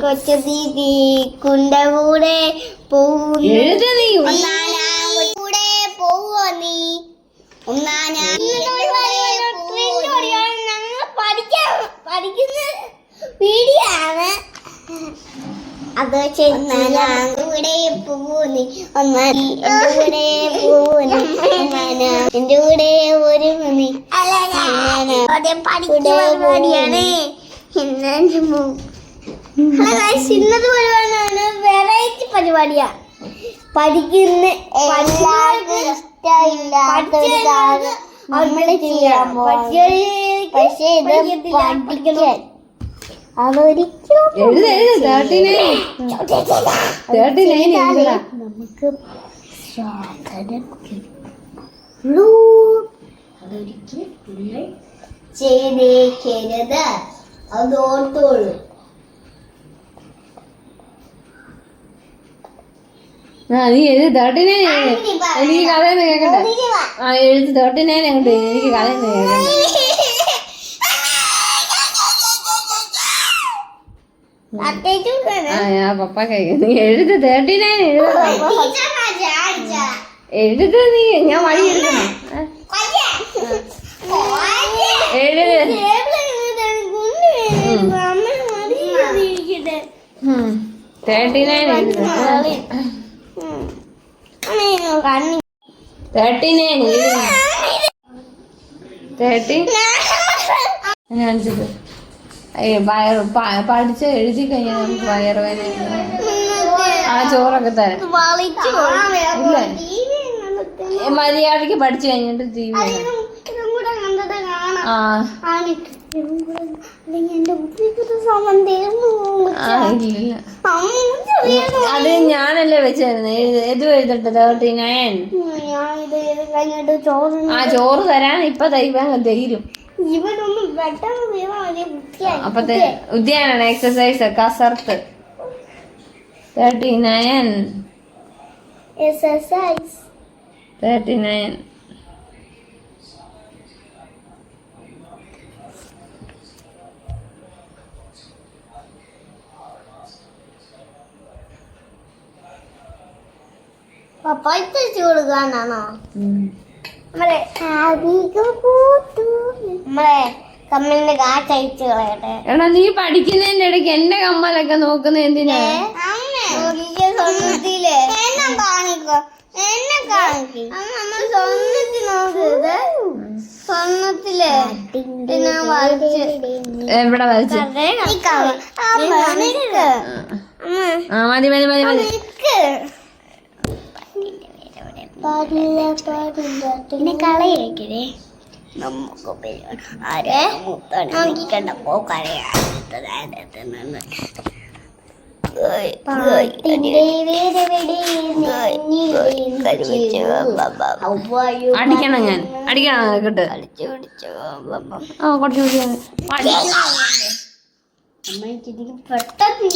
കൊച്ചു ദീദി കുണ്ട കൂടെ കൂടെ പോവോ നീ? അത് കൂടെ ഒന്നാം എന്റെ കൂടെ എന്റെ പഠിക്കുന്ന പരിപാടിയാണ് ഇന്നത്തെ പരിപാടിയാണ് വെറൈറ്റി പരിപാടിയാ. പഠിക്കുന്ന പക്ഷേ ഇത് പഠിക്കാൻ നമുക്ക് സ്വാതന്ത്ര്യം ചെയ്തേക്കരുത് അത് ഓർത്തോളൂ. ആ നീ എഴുതി തേർട്ടി നയൻ എഴുതി എനിക്ക് കഥയൊന്നും കേക്കട്ടെ? ആ എഴുതി തേർട്ടി നയൻ അങ്ങോട്ട്. എനിക്ക് കഥയൊന്നും കേൾക്കണ്ട ആ പപ്പ നീ എഴുതി തേർട്ടിനെ എഴുതാ എഴുതണം എഴുതി നീ. ഞാൻ വഴി എടുക്കണം തേർട്ടി നയൻ എഴുതി തേർട്ടി? നയൻ എഴുതി തേർട്ടി കാണിച്ചത് അയ്യോ വയറ് പ- പഠിച്ച എഴുതി കഴിഞ്ഞാൽ നമുക്ക് വയറുവേന ആ ചോറൊക്കെ തരാം. ഇല്ല? മര്യാദയ്ക്ക് പഠിച്ചു കഴിഞ്ഞിട്ട് ഇല്ലില്ല അത് ഞാനല്ലേ വെച്ചായിരുന്നു ഏത് എഴുതട്ടെ തേർട്ടി നയൻ? ആ ചോറ് തരാൻ ഇപ്പൊ തൈവാ തരും. ഇവനൊന്ന് പെട്ടെന്ന് തീർന്നാ വലിയ ബുദ്ധിയായി അപ്പൊ ഉദ്യാനാണ് exercise കസർത്ത് thirty nine. Exercise thirty nine. പപ്പായ്ക്ക് വെച്ച് കൊടുക്കാനാണോ നമ്മളെ അധിക കൂട്ടു. നമ്മളെ കമ്മലിന്റെ കാറ്റ് അയച്ചു കളയട്ടെ. എടാ നീ പഠിക്കുന്നതിന്റെ ഇടയ്ക്ക് എന്റെ കമ്മലൊക്കെ നോക്കുന്ന എന്തിനാ? സ്വർണത്തിൽ എന്നെ കാണിക്കോ. എന്നെ കാണിക്കും. നമ്മൾ സ്വർണത്തിൽ നോക്കരുത്. സ്വർണത്തിൽ പിന്നെ വരച്ച്. എവിടെ വരച്ച്? ആ മതി മതി മതി മതി. പിന്നെ കളയിക്കണേ നമുക്ക് ആരെ? നമുക്ക് പോ അടിക്കണം ഞാൻ. അടിക്കണം കിട്ട് ആ കുറച്ച് കൂടി പെട്ടെന്ന്